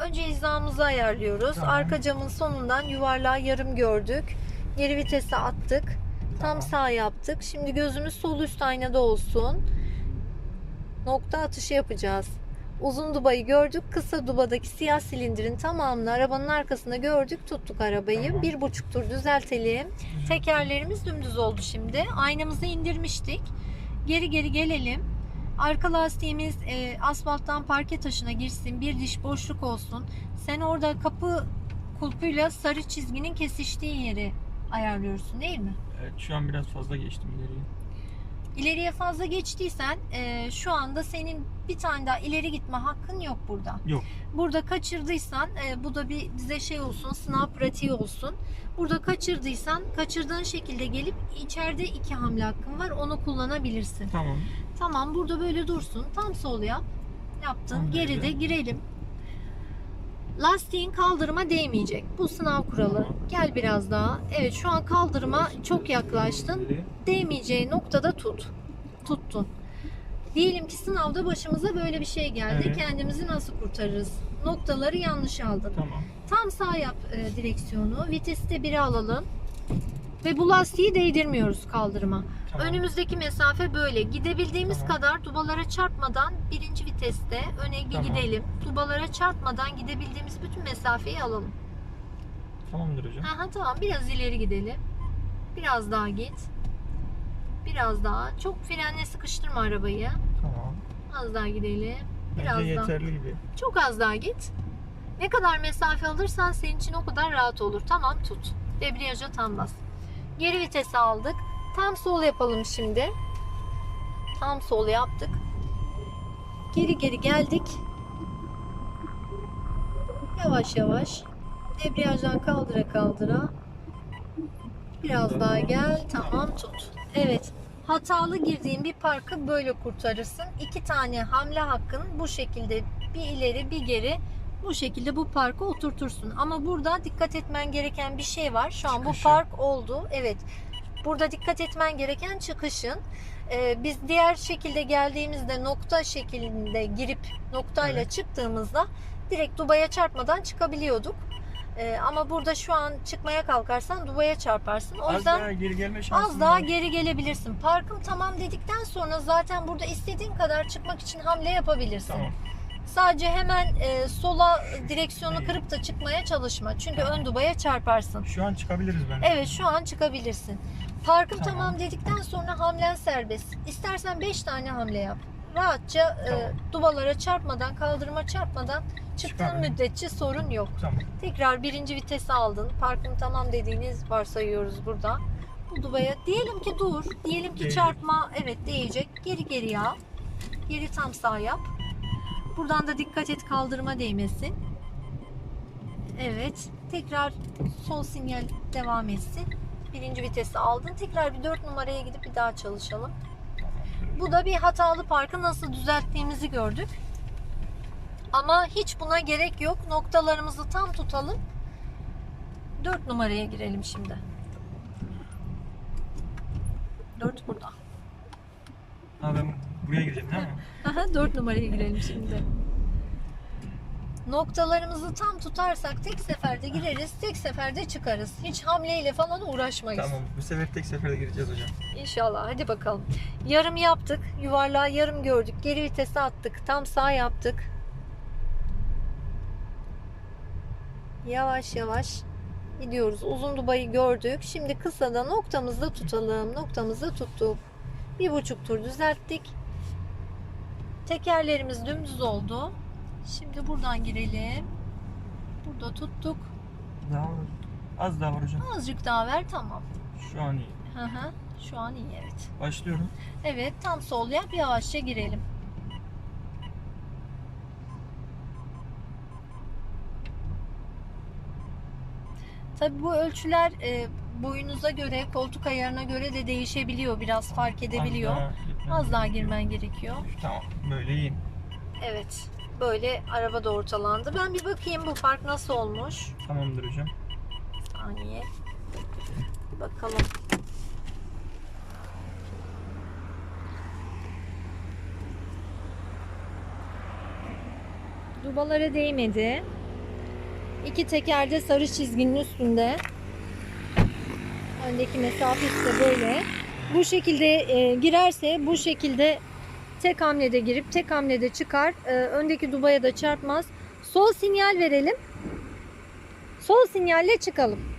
Önce hizamızı ayarlıyoruz. Tamam. Arka camın sonundan yuvarlağı yarım gördük. Geri vitese attık. Tam Tamam. sağ yaptık. Şimdi gözümüz sol üst aynada olsun. Nokta atışı yapacağız. Uzun dubayı gördük. Kısa dubadaki siyah silindirin tamamını arabanın arkasında gördük. Tuttuk arabayı. Tamam. Bir buçuk tur düzeltelim. Tekerlerimiz dümdüz oldu şimdi. Aynamızı indirmiştik. Geri geri gelelim. Arka lastiğimiz e, asfalttan parke taşına girsin. Bir diş boşluk olsun. Sen orada kapı kulpuyla sarı çizginin kesiştiği yeri ayarlıyorsun değil mi? Evet şu an biraz fazla geçtim ileriye. İleriye fazla geçtiysen e, şu anda senin bir tane daha ileri gitme hakkın yok burada. Yok. Burada kaçırdıysan e, bu da bir bize şey olsun sınav pratiği olsun. Burada kaçırdıysan kaçırdığın şekilde gelip içeride iki hamle hakkın var onu kullanabilirsin. Tamam. Tamam burada böyle dursun. Tam sol yap. Yaptın. Tam Geride girelim. Lastiğin kaldırıma değmeyecek. Bu sınav kuralı. Gel biraz daha. Evet şu an kaldırıma çok yaklaştın. Değmeyeceği noktada tut. Tuttun. Diyelim ki sınavda başımıza böyle bir şey geldi. Evet. Kendimizi nasıl kurtarırız? Noktaları yanlış aldın. Tamam. Tam sağ yap e, direksiyonu. Vitesi de 1'e alalım. Ve bu lastiği değdirmiyoruz kaldırıma. Tamam. Önümüzdeki mesafe böyle. Gidebildiğimiz Tamam. kadar dubalara çarpmadan birinci viteste öne Tamam. gidelim. Dubalara çarpmadan gidebildiğimiz bütün mesafeyi alalım. Tamamdır hocam. Aha tamam biraz ileri gidelim. Biraz daha git. Biraz daha. Çok frenle sıkıştırma arabayı. Tamam. Az daha gidelim. Biraz Bence daha. yeterli gibi. Çok az daha git. Ne kadar mesafe alırsan senin için o kadar rahat olur. Tamam tut. Debriyaja tam bas. Geri vitesi aldık. Tam sol yapalım şimdi. Tam sol yaptık. Geri geri geldik. Yavaş yavaş. Debriyajdan kaldıra kaldıra. Biraz daha gel. Tamam tut. Evet. Hatalı girdiğin bir parkı böyle kurtarırsın. İki tane hamle hakkın bu şekilde bir ileri bir geri bu şekilde bu parka oturtursun. Ama burada dikkat etmen gereken bir şey var. Şu an bu Çıkışı. park oldu. Evet. Burada dikkat etmen gereken çıkışın. Ee, biz diğer şekilde geldiğimizde nokta şeklinde girip noktayla Evet. çıktığımızda direkt dubaya çarpmadan çıkabiliyorduk. Ee, ama burada şu an çıkmaya kalkarsan dubaya çarparsın. O Az yüzden daha geri gelme Az daha var. geri gelebilirsin. Parkım tamam dedikten sonra zaten burada istediğin kadar çıkmak için hamle yapabilirsin. Tamam. Sadece hemen e, sola direksiyonu kırıp da çıkmaya çalışma. Çünkü ön dubaya çarparsın. Şu an çıkabiliriz bence. Evet şu an çıkabilirsin. Parkım tamam, Tamam. dedikten sonra hamlen serbest. İstersen 5 tane hamle yap. Rahatça e, Tamam. dubalara çarpmadan, kaldırıma çarpmadan çıktığın Çıkarım. müddetçe sorun yok. Tamam. Tekrar birinci vitesi aldın. Parkım tamam dediğiniz varsayıyoruz burada. Bu dubaya diyelim ki dur. Diyelim ki Değecek. çarpma evet değecek. Geri geri al. Geri tam sağ yap. Buradan da dikkat et kaldırıma değmesin. Evet. Tekrar sol sinyal devam etsin. Birinci vitesi aldın. Tekrar bir 4 numaraya gidip bir daha çalışalım. Bu da bir hatalı parkı nasıl düzelttiğimizi gördük. Ama hiç buna gerek yok. Noktalarımızı tam tutalım. 4 numaraya girelim şimdi. 4 burada. Ha ben buraya gireceğim değil mi? Aha 4 numaraya girelim şimdi. Noktalarımızı tam tutarsak tek seferde gireriz, tek seferde çıkarız. Hiç hamleyle falan uğraşmayız. Tamam. Bu sefer tek seferde gireceğiz hocam. İnşallah. Hadi bakalım. Yarım yaptık. Yuvarlağı yarım gördük. Geri vitese attık. Tam sağ yaptık. Yavaş yavaş gidiyoruz. Uzun dubayı gördük. Şimdi kısada noktamızda tutalım. Noktamızda tuttuk. Bir buçuk tur düzelttik. Tekerlerimiz dümdüz oldu. Şimdi buradan girelim. Burada tuttuk. Daha var. Az daha var hocam. Azıcık daha ver. Tamam. Şu an iyi. Hı hı. Şu an iyi evet. Başlıyorum. Evet tam sol yap yavaşça girelim. Tabii bu ölçüler e, boyunuza göre, koltuk ayarına göre de değişebiliyor. Biraz fark edebiliyor. Gitmem Az daha girmen gerekiyor. Tamam. Böyle iyi. Evet. Böyle araba da ortalandı. Ben bir bakayım bu fark nasıl olmuş. Tamamdır hocam. saniye. Bir bakalım. Dubalara değmedi. İki teker de sarı çizginin üstünde. Öndeki mesafesi de böyle. Bu şekilde e, girerse bu şekilde tek hamlede girip tek hamlede çıkar. E, öndeki dubaya da çarpmaz. Sol sinyal verelim. Sol sinyalle çıkalım.